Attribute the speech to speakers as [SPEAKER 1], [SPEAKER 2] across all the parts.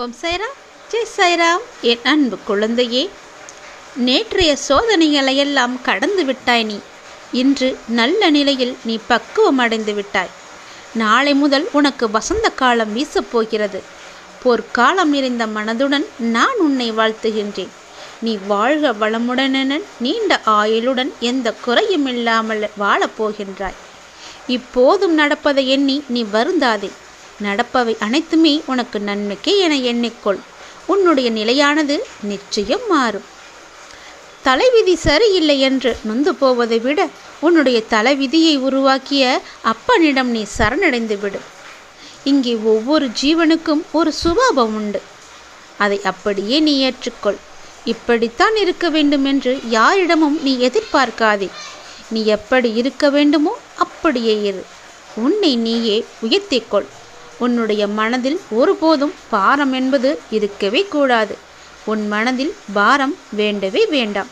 [SPEAKER 1] ஓம் சைராம். ஜெய் சைராம். என் அன்பு குழந்தையே நேற்றைய சோதனைகளையெல்லாம் கடந்து விட்டாய் நீ. இன்று நல்ல நிலையில் நீ பக்குவம் அடைந்து விட்டாய். நாளை முதல் உனக்கு வசந்த காலம் வீசப் போகிறது. பொற்காலம் நிறைந்த மனதுடன் நான் உன்னை வாழ்த்துகின்றேன். நீ வாழ்க வளமுடனென நீண்ட ஆயுளுடன் எந்த குறையும் இல்லாமல் வாழப்போகின்றாய் இப்போதும் நடப்பதை எண்ணி நீ வருந்தாதே. நடப்பவை அனைத்துமே உனக்கு நன்மைக்கே என எண்ணிக்கொள். உன்னுடைய நிலையானது நிச்சயம் மாறும். தலைவிதி சரியில்லை என்று நொந்து போவதை விட உன்னுடைய தலைவிதியை உருவாக்கிய அப்பனிடம் நீ சரணடைந்து விடு. இங்கே ஒவ்வொரு ஜீவனுக்கும் ஒரு சுபாவம் உண்டு. அதை அப்படியே நீ ஏற்றுக்கொள். இப்படித்தான் இருக்க வேண்டும் என்று யாரிடமும் நீ எதிர்பார்க்காதே. நீ எப்படி இருக்க வேண்டுமோ அப்படியே இரு. உன்னை நீயே உயர்த்திக்கொள் உன்னுடைய மனதில் ஒருபோதும் பாரம் என்பது இருக்கவே கூடாது. உன் மனதில் பாரம் வேண்டவே வேண்டாம்.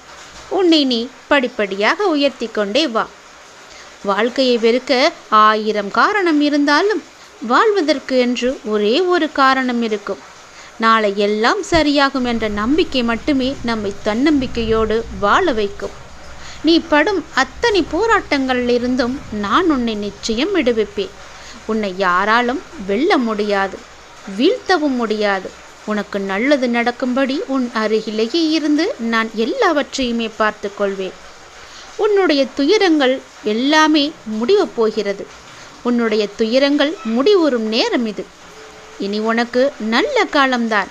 [SPEAKER 1] உன்னை நீ படிப்படியாக உயர்த்தி கொண்டே வா. வாழ்க்கையை வெறுக்க ஆயிரம் காரணம் இருந்தாலும் வாழ்வதற்கு என்று ஒரே ஒரு காரணம் இருக்கும். நாளை எல்லாம் சரியாகும் என்ற நம்பிக்கை மட்டுமே நம்மை தன்னம்பிக்கையோடு வாழ வைக்கும். நீ படும் அத்தனை போராட்டங்களிலிருந்தும் நான் உன்னை நிச்சயம் விடுவிப்பேன். உன்னை யாராலும் வெல்ல முடியாது வீழ்த்தவும் முடியாது. உனக்கு நல்லது நடக்கும்படி உன் அருகிலேயே இருந்து நான் எல்லாவற்றையுமே பார்த்து கொள்வேன். உன்னுடைய துயரங்கள் எல்லாமே முடிவு போகிறது. உன்னுடைய துயரங்கள் முடிவுறும் நேரம் இது. இனி உனக்கு நல்ல காலம்தான்.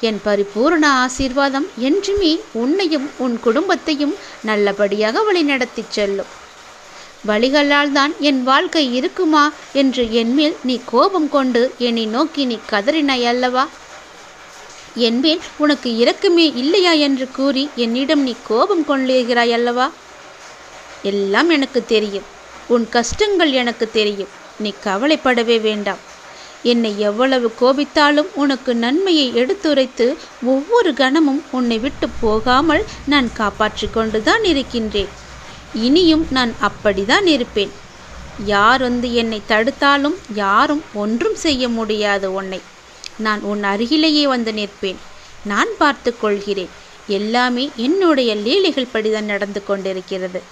[SPEAKER 1] என் பரிபூர்ண ஆசீர்வாதம் என்றுமே உன்னையும் உன் குடும்பத்தையும் நல்லபடியாக வழிநடத்திச் செல்லும். வழிகளால் தான் என் வாழ்க்கை இருக்குமா என்று என்மேல் நீ கோபம் கொண்டு என்னை நோக்கி நீ கதறினாய் அல்லவா என்மேல் உனக்கு இரக்கமே இல்லையா என்று கூறி என்னிடம் நீ கோபம் கொள்ளுகிறாய் அல்லவா எல்லாம் எனக்கு தெரியும். உன் கஷ்டங்கள் எனக்கு தெரியும். நீ கவலைப்படவே வேண்டாம். என்னை எவ்வளவு கோபித்தாலும் உனக்கு நன்மையை எடுத்துரைத்து ஒவ்வொரு கணமும் உன்னை விட்டு போகாமல் நான் காப்பாற்றிக் கொண்டுதான் இருக்கின்றேன். இனியும் நான் அப்படிதான் இருப்பேன். யார் வந்து என்னை தடுத்தாலும் யாரும் ஒன்றும் செய்ய முடியாது உன்னை. நான் உன் அருகிலேயே வந்து நிற்பேன். நான் பார்த்து கொள்கிறேன். எல்லாமே என்னுடைய லீலைகள் படிதான் நடந்து கொண்டிருக்கிறது.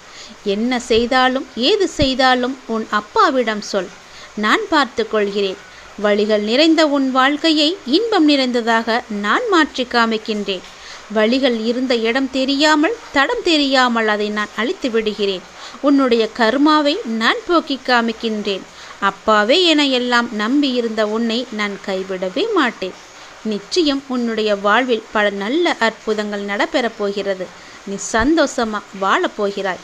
[SPEAKER 1] என்ன செய்தாலும் ஏது செய்தாலும் உன் அப்பாவிடம் சொல். நான் பார்த்து கொள்கிறேன். வழிகள் நிறைந்த உன் வாழ்க்கையை இன்பம் நிறைந்ததாக நான் மாற்றி காமிக்கின்றேன். வழிகள் இருந்த இடம் தெரியாமல் தடம் தெரியாமல் அதை நான் அழித்து விடுகிறேன். உன்னுடைய கர்மாவை நான் போக்கி காமிக்கின்றேன். அப்பாவே என எல்லாம் நம்பி இருந்த உன்னை நான் கைவிடவே மாட்டேன். நிச்சயம் உன்னுடைய வாழ்வில் பல நல்ல அற்புதங்கள் நடைபெறப் போகிறது. நீ சந்தோஷமா வாழப்போகிறாய்